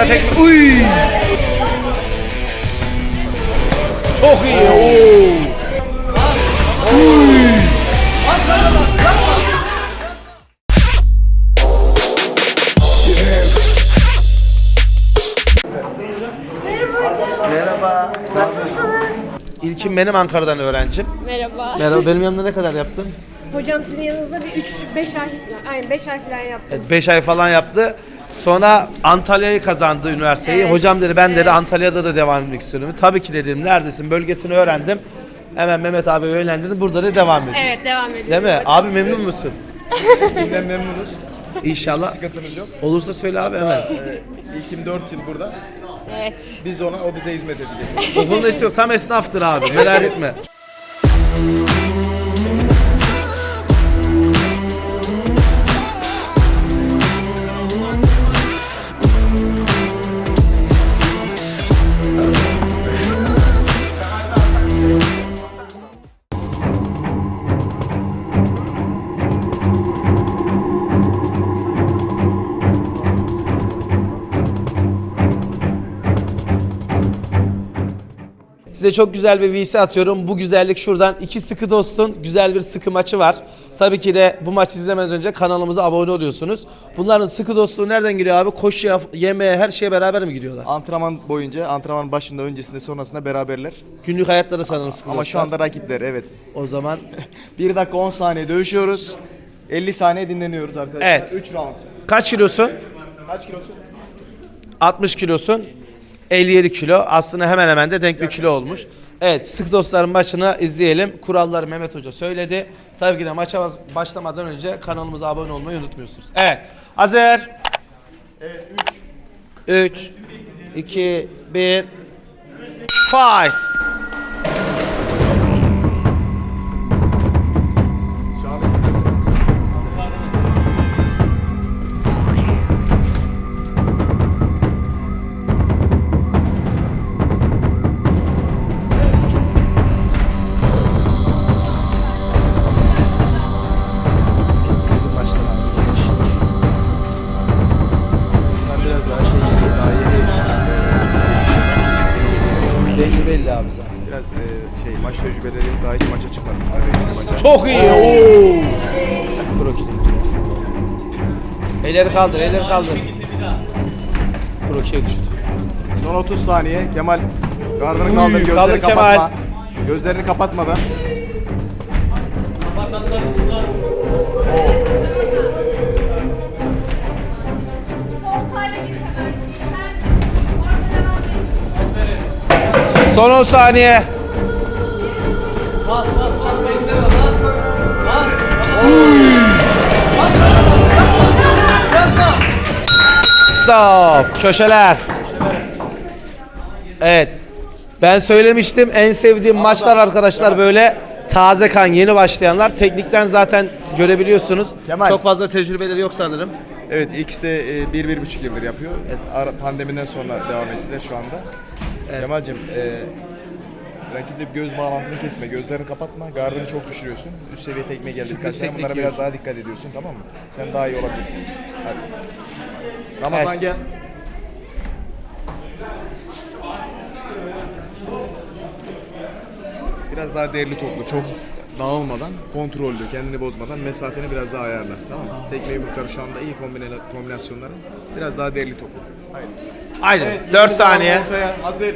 Arada tekme. Uy! Çok iyi. Oo. Merhaba. Nasılsınız? İlkim benim Ankara'dan öğrencim. Merhaba. Merhaba benim yanımda ne kadar yaptın? Hocam sizin yanınızda bir 3-5 ay, yani 5 ay falan yaptım. 5 ay falan yaptı. Sonra Antalya'yı kazandı üniversiteyi. Evet. Hocam dedi ben dedi Evet. Antalya'da da devam etmek istiyorum. Tabii ki dedim neredesin bölgesini öğrendim. Hemen Mehmet abi yönlendirdim. Burada da devam ediyor. Evet devam ediyorum. Değil mi? Abi memnun musun? Kimden memnunuz. İnşallah. Sıkıntımız yok. Olursa söyle abi hemen. Ee, İlkim 4 yıl burada. Evet. Biz ona, o bize hizmet edecek. O konuda istiyor. Tam esnaftır abi. Merak etme. Size çok güzel bir VC atıyorum. Bu güzellik şuradan. iki sıkı dostun güzel bir sıkı maçı var. Tabii ki de bu maçı izlemeden önce kanalımıza abone oluyorsunuz. Bunların sıkı dostluğu nereden giriyor abi? Koşuya, yemeğe, her şeye beraber mi gidiyorlar? Antrenman boyunca, antrenman başında, öncesinde, sonrasında beraberler. Günlük hayatta da sanırım sıkı Ama dostlar. şu anda rakipler evet. O zaman 1 dakika 10 saniye dövüşüyoruz. 50 saniye dinleniyoruz arkadaşlar. Evet. 3 round. kaç kilosun? Kaç kilosun? 60 kilosun. 57 kilo. Aslında hemen hemen de denk bir kilo olmuş. Evet sık dostların maçını izleyelim. Kuralları Mehmet Hoca söyledi. Tabii ki de maça başlamadan önce kanalımıza abone olmayı unutmuyorsunuz. Evet. Hazır. Evet 3 2 1 Fight.3. Tecrübeli abi zaten. Biraz e, şey maç tecrübeleri daha hiç maça çıkmadılar. Resmi maça. Çok iyi. Oo. Gidiyor. Elleri kaldır, elleri kaldır. Kroki'ye düştü. Son 30 saniye. Kemal gardını Uy, kaldır, gözlerini kaldır Kemal. kapatma. Gözlerini kapatmadan. Son 10 saniye. Stop. Köşeler. Evet. Ben söylemiştim en sevdiğim maçlar arkadaşlar böyle taze kan yeni başlayanlar. Teknikten zaten görebiliyorsunuz. Kemal. Çok fazla tecrübeleri yok sanırım. Evet ikisi de e, bir, bir buçuk yıldır yapıyor. Ara- Pandemiden sonra devam ettiler şu anda. Kemal'cim e, rakipte bir göz bağlantını kesme, gözlerini kapatma, gardını çok düşürüyorsun. Üst seviye tekme geldi. Birkaç tane. Bunlara biraz daha dikkat ediyorsun tamam mı? Sen daha iyi olabilirsin. Hadi. Ramazan Evet. gel. Biraz daha değerli toplu, çok dağılmadan, kontrollü, kendini bozmadan mesafeni biraz daha ayarla. Tamam mı? Tekme yumrukları şu anda iyi kombine- kombinasyonları. Biraz daha değerli toplu. Haydi. Aynen. Evet, 4 yirmi saniye. Hazır.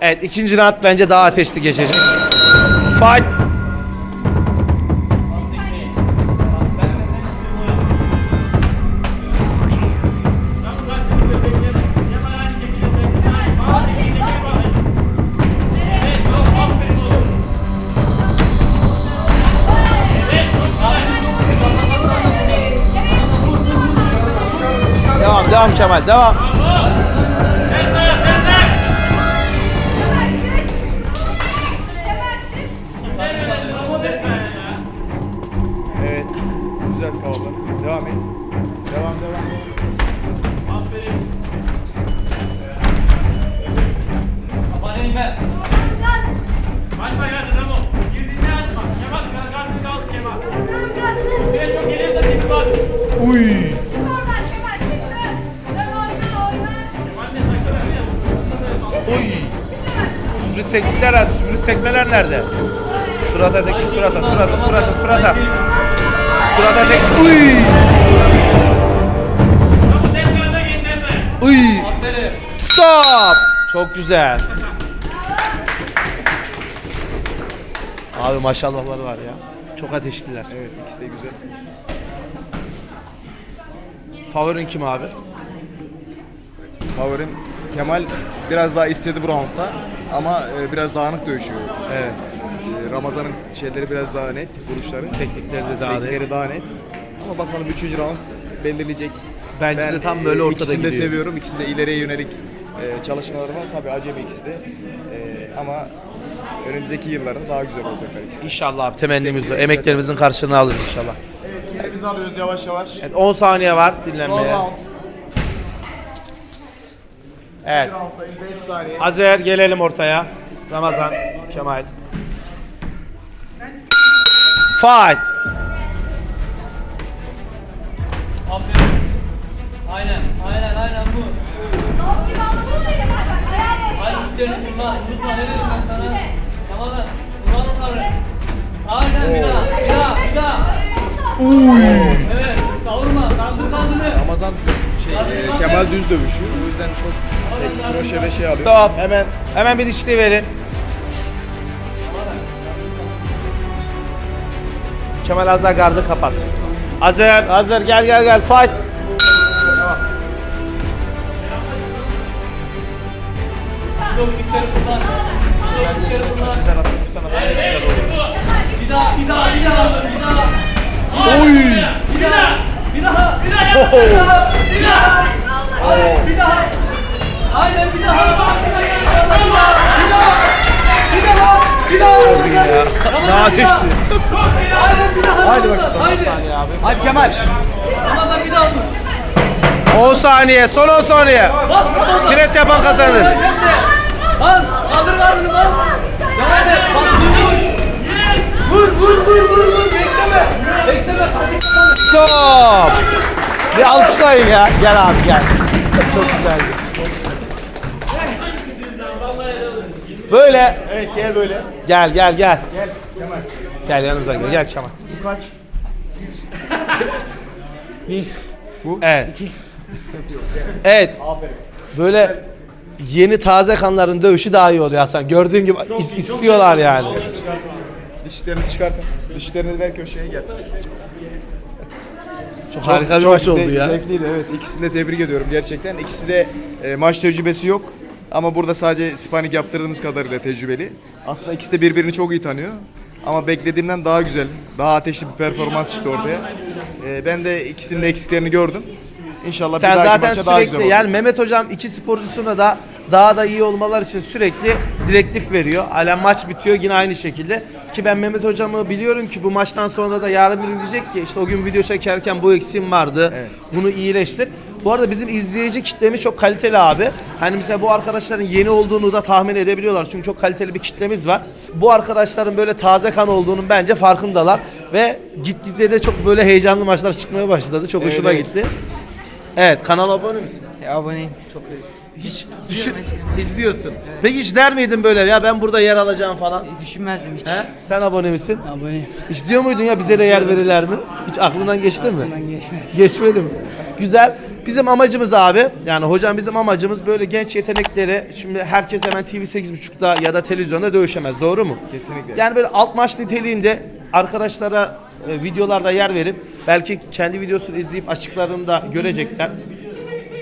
Evet ikinci round bence daha ateşli geçecek. Fight. Devam, devam Kemal, devam. Girdiğinde... Hadi bay hadi Ramo. Girdiğinde aç bak. Kemal sana kartını al Kemal. Size çok gelirse tip bas. Uy. Oy. Sürpriz sekmeler, sürpriz sekmeler nerede? Surata tek, surata, surata, surata, surata. Surata tek. Uy. Uy. Stop. Çok güzel. Abi maşallahları var ya. Çok ateşliler. Evet ikisi de güzel. Favorin kim abi? Favorim Kemal biraz daha istedi bu roundda ama e, biraz dağınık dövüşüyor. Evet. E, Ramazan'ın şeyleri biraz daha net, vuruşları. Teknikleri de daha net. Teknikleri daha net. Ama bakalım 3. round belirleyecek. Bence de tam böyle e, ortada ikisini de gidiyor. seviyorum. İkisi de ileriye yönelik e, çalışmaları var. Tabii acemi ikisi de. E, ama önümüzdeki yıllarda daha güzel olacaklar ikisi. de. İnşallah abi temennimiz o. Emeklerimizin karşılığını alırız inşallah. Elimizi alıyoruz yavaş yavaş. Evet, 10 saniye var Son dinlenmeye. round. Evet. Roundda 5 saniye. Hazır gelelim ortaya. Ramazan, Kemal. Fight. Aferin. Aynen, aynen, aynen dönün vurma, vurma ne dedim ben sana? Tamam lan, vurma onları. Aynen bir daha, bir daha, bir daha. Evet. Ramazan düz, şey, e, Kemal düz dövüşüyor. O yüzden çok tek kroşe ve şey alıyor. Stop. Hemen Hemen bir dişli verin. Kemal az daha gardı kapat. Hazır, hazır. Gel gel gel. Fight. Dörtlükleri kullan. Dörtlükleri kullan. Bir daha, bir daha, bir daha, bir daha. Oy. Bir daha, bir daha, bir daha, bir daha, bir daha. Bir daha. Aynen bir daha. Daha, bir daha, bir daha. Çok iyi ya. Daha ateşli. Aynen bir daha. Hadi bakalım. Haydi. hadi Kemal. Ramazan bir daha vur. 10 saniye. Son 10 saniye. Pres yapan kazanır. Bas. Kaldır karnını bas. Devam et. Bas vur vur. Vur vur vur vur vur. Bekleme. Bekleme. Kaldır. Stop. Bir alkışlayın ya. Gel abi gel. Çok güzeldi. Böyle Evet gel böyle. gel gel gel. Gel Kemal. Gel yanımıza gel. Gel Kemal. Bu kaç? Evet. Evet. Böyle yeni taze kanların dövüşü daha iyi oluyor Hasan. Gördüğün gibi is- istiyorlar yani. Dişlerinizi çıkartın. Dişlerinizi ver köşeye gel. Çok harika bir maç oldu zevk- ya. Zevkliydi evet. İkisini de tebrik ediyorum gerçekten. İkisi de e, maç tecrübesi yok. Ama burada sadece spanik yaptırdığımız kadarıyla tecrübeli. Aslında ikisi de birbirini çok iyi tanıyor. Ama beklediğimden daha güzel, daha ateşli bir performans çıktı ortaya. E, ben de ikisinin de eksiklerini gördüm. İnşallah Sen bir dahaki zaten maça daha güzel sürekli olur. yani Mehmet hocam iki sporcusuna da daha da iyi olmalar için sürekli direktif veriyor. Hala maç bitiyor yine aynı şekilde. Ki ben Mehmet hocamı biliyorum ki bu maçtan sonra da yarın bir gün diyecek ki işte o gün video çekerken bu eksiğim vardı. Bunu iyileştir. Bu arada bizim izleyici kitlemiz çok kaliteli abi. Hani mesela bu arkadaşların yeni olduğunu da tahmin edebiliyorlar. Çünkü çok kaliteli bir kitlemiz var. Bu arkadaşların böyle taze kan olduğunun bence farkındalar. Ve gitgide de çok böyle heyecanlı maçlar çıkmaya başladı. Çok Evet, hoşuma evet. gitti. Evet kanala abone misin? Ya aboneyim. Hiç düşün, izliyorsun. Peki hiç der miydin böyle ya ben burada yer alacağım falan? Düşünmezdim hiç. He? Sen abone misin? Aboneyim. Hiç diyor muydun ya bize de yer verirler mi? Hiç aklından geçti mi? Ben geçmez. Geçmedi mi? Güzel. Bizim amacımız abi yani hocam bizim amacımız böyle genç yetenekleri şimdi herkes hemen TV 8.30'da ya da televizyonda dövüşemez doğru mu? Kesinlikle. Yani böyle alt maç niteliğinde arkadaşlara e, videolarda yer verip belki kendi videosunu izleyip açıklarını da görecekler.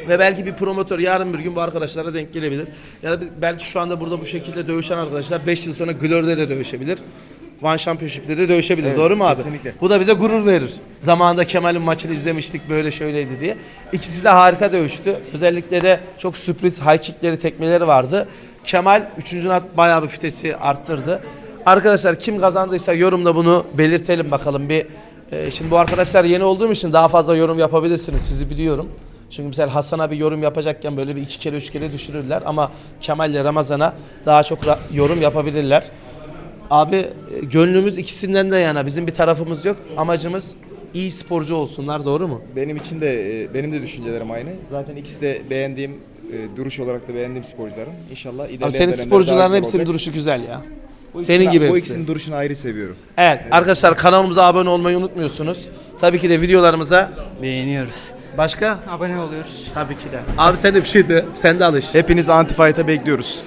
Ve belki bir promotör yarın bir gün bu arkadaşlara denk gelebilir. Ya da belki şu anda burada bu şekilde dövüşen arkadaşlar 5 yıl sonra Glor'da de dövüşebilir. One Championship'te de dövüşebilir. Evet, Doğru mu abi? kesinlikle. Bu da bize gurur verir. Zamanında Kemal'in maçını izlemiştik böyle şöyleydi diye. İkisi de harika dövüştü. Özellikle de çok sürpriz high kickleri, tekmeleri vardı. Kemal 3. nat bayağı bir fitesi arttırdı. Arkadaşlar kim kazandıysa yorumda bunu belirtelim bakalım bir. E, şimdi bu arkadaşlar yeni olduğum için daha fazla yorum yapabilirsiniz. Sizi biliyorum. Çünkü mesela Hasan abi yorum yapacakken böyle bir iki kere üç kere düşürürler ama Kemal ile Ramazan'a daha çok yorum yapabilirler. Abi e, gönlümüz ikisinden de yana. Bizim bir tarafımız yok. Amacımız iyi sporcu olsunlar. Doğru mu? Benim için de e, benim de düşüncelerim aynı. Zaten ikisi de beğendiğim e, duruş olarak da beğendiğim sporcularım. İnşallah ilerleyen Abi senin sporcuların hepsinin olacak. duruşu güzel ya. Bu Senin ikisini- gibi Bu hepsi. ikisinin duruşunu ayrı seviyorum. Evet arkadaşlar kanalımıza abone olmayı unutmuyorsunuz. Tabii ki de videolarımıza Beğeniyoruz. başka Abone oluyoruz. tabii ki de. Abi sen de bir şeydi. Sen de alış. Hepinizi Antifight'a bekliyoruz.